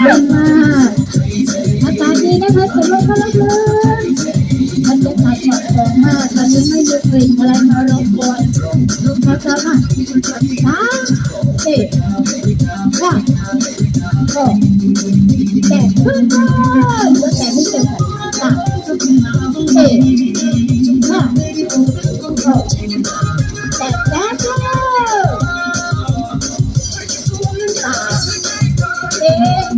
เยี่ยมากอากาศดีนะคะสูดลมเข้าลึกๆบรรยากาศเหมาะสมมากตอนนี้ไม่มีกลิ่นอะไรมารบกวนนะครับอะสามสี่ห้าหกแปดขึ้นก่อนแล้วแต่ไม่เจอกันสามสี่ห้าหกแปดแปดแล้วสามสี่ห้า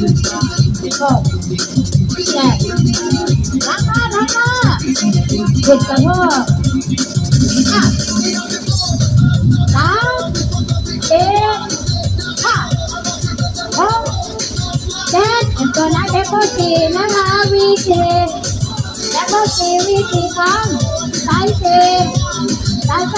หกเจ็ดรัการักาหยุดกระโทกห้าเอห้าหกเจ็ดตัวน้นเด็กกสี่นะคะวีสี่เด็กกสีวีสี่ครั้สายสี่สายแป